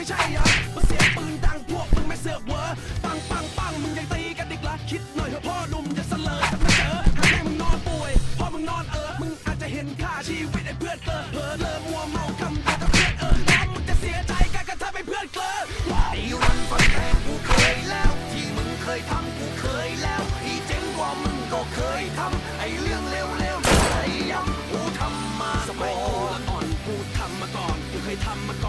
ไม่ใช่เหรอมาเสียงปืนดังพวกมึงไม่เสือกเวอปังปังปังมึงยังตีกันอีกละคิดหน่อยเถอะพ่อหนุ่มอย่าเสลอจะไม่เจอหาแม่มึงนอนป่วยพ่อมึงนอนเออมึงอาจจะเห็นค่าชีวิตไอ้เพื่อนเตอเผลอเลอมัวเมาคำแต่ถ้าเพื่อนเออน้อมึงจะเสียใจกันกันถ้าไปเพื่อนเกลอตีรันฟันแทงกูเคยแล้ว ที่มึงเคยทำกูเคยแล้วที่เจ๋งกว่ามึงก็เคยทำไอ้เรื่องเลวๆไอ้ยำกูทำมาสมัยกูละอ่อนกูทำมาก่อนกูเคยทำมา